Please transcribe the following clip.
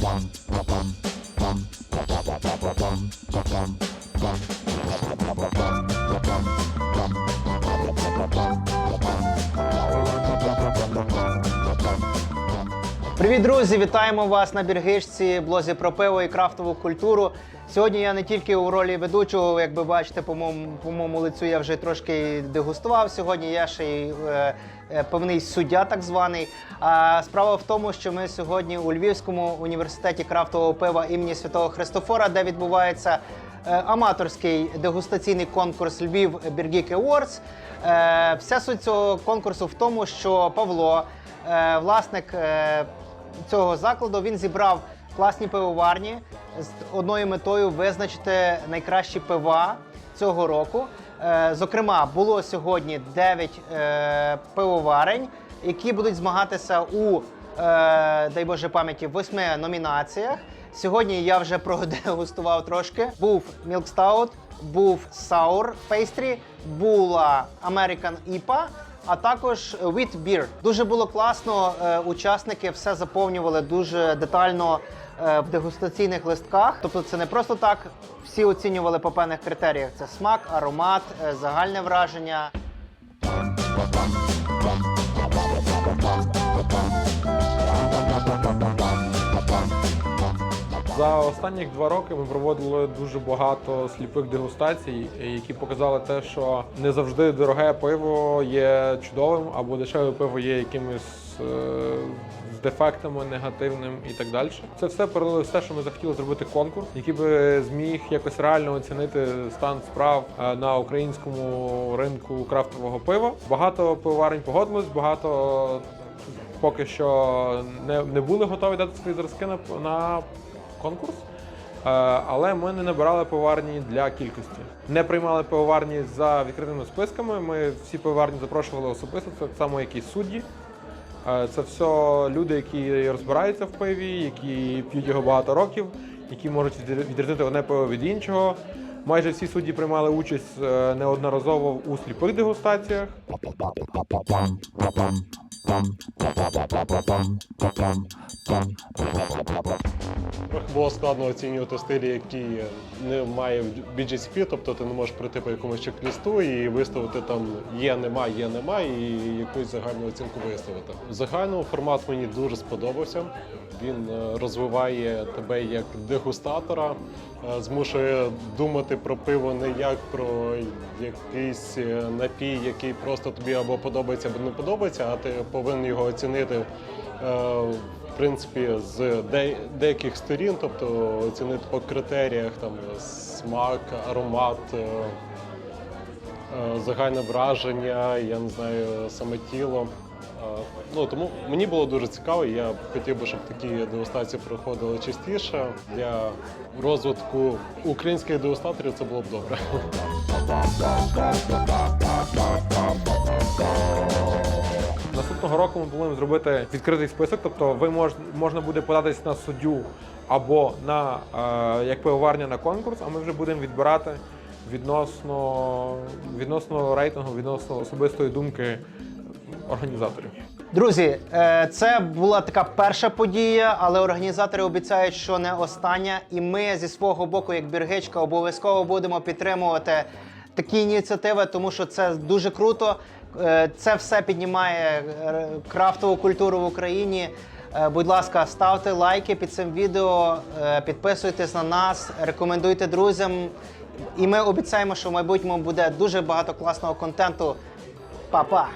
one, Привіт, друзі! Вітаємо вас на Біргишці, блозі про пиво і крафтову культуру. Сьогодні я не тільки у ролі ведучого, як ви бачите, по моєму, по моєму лицю я вже трошки дегустував. Сьогодні я ще й е, е, певний суддя, так званий. А справа в тому, що ми сьогодні у Львівському університеті крафтового пива імені Святого Христофора, де відбувається е, аматорський дегустаційний конкурс Львів Біргік Awards. Е, Вся суть цього конкурсу в тому, що Павло, власник цього закладу, він зібрав класні пивоварні з одною метою визначити найкращі пива цього року. Е, Зокрема, було сьогодні 9 е, пивоварень, які будуть змагатися у, е, дай Боже пам'яті, восьми номінаціях. Сьогодні я вже продегустував трошки. Був Stout, був Sour Pastry, була American IPA, а також Wheat Beer. Дуже було класно. е, Учасники все заповнювали дуже детально е, в дегустаційних листках. Тобто, це не просто так. Всі оцінювали по певних критеріях: це смак, аромат, е, загальне враження. За останні два роки ми проводили дуже багато сліпих дегустацій, які показали те, що не завжди дороге пиво є чудовим, або дешеве пиво є якимось е, з дефектами негативним і так далі. Це все перелили все, що ми захотіли зробити конкурс, який би зміг якось реально оцінити стан справ е, на українському ринку крафтового пива. Багато пивоварень погодилось, багато поки що не, не були готові дати свої зразки на, на конкурс. Е, Але ми не набирали пивоварні для кількості. Не приймали пивоварні за відкритими списками. Ми всі пивоварні запрошували особисто, це так само, як судді. Е, Це все люди, які розбираються в пиві, які п'ють його багато років, які можуть відрі- відрізнити одне пиво від іншого. Майже всі судді приймали участь е, неодноразово у сліпих дегустаціях. Трохи було складно оцінювати стилі, які немає в BGCP, тобто ти не можеш прийти по якомусь чек-лісту і виставити там є, нема, є, нема, і якусь загальну оцінку виставити. В загальному формат мені дуже сподобався. Він е, розвиває тебе як дегустатора, е, змушує думати про пиво не як про якийсь е, напій, який просто тобі або подобається, або не подобається, а ти повинен його оцінити. е, в принципі, з де- деяких сторін, тобто оцінити по критеріях там смак, аромат, е, е, загальне враження, я не знаю, саме тіло. Ну тому мені було дуже цікаво. Я хотів би, щоб такі дегустації проходили частіше. Для розвитку українських дегустаторів це було б добре. Наступного року ми плануємо зробити відкритий список, тобто ви мож, можна буде податись на суддю або на е, як пивоварня на конкурс, а ми вже будемо відбирати відносно, відносно рейтингу, відносно особистої думки організаторів. Друзі, е, це була така перша подія, але організатори обіцяють, що не остання. І ми зі свого боку, як Біргичка, обов'язково будемо підтримувати такі ініціативи, тому що це дуже круто. Е, Це все піднімає е, крафтову культуру в Україні. Е, Будь ласка, ставте лайки під цим відео, підписуйтесь на нас, рекомендуйте друзям. І ми обіцяємо, що в майбутньому буде дуже багато класного контенту. Па-па!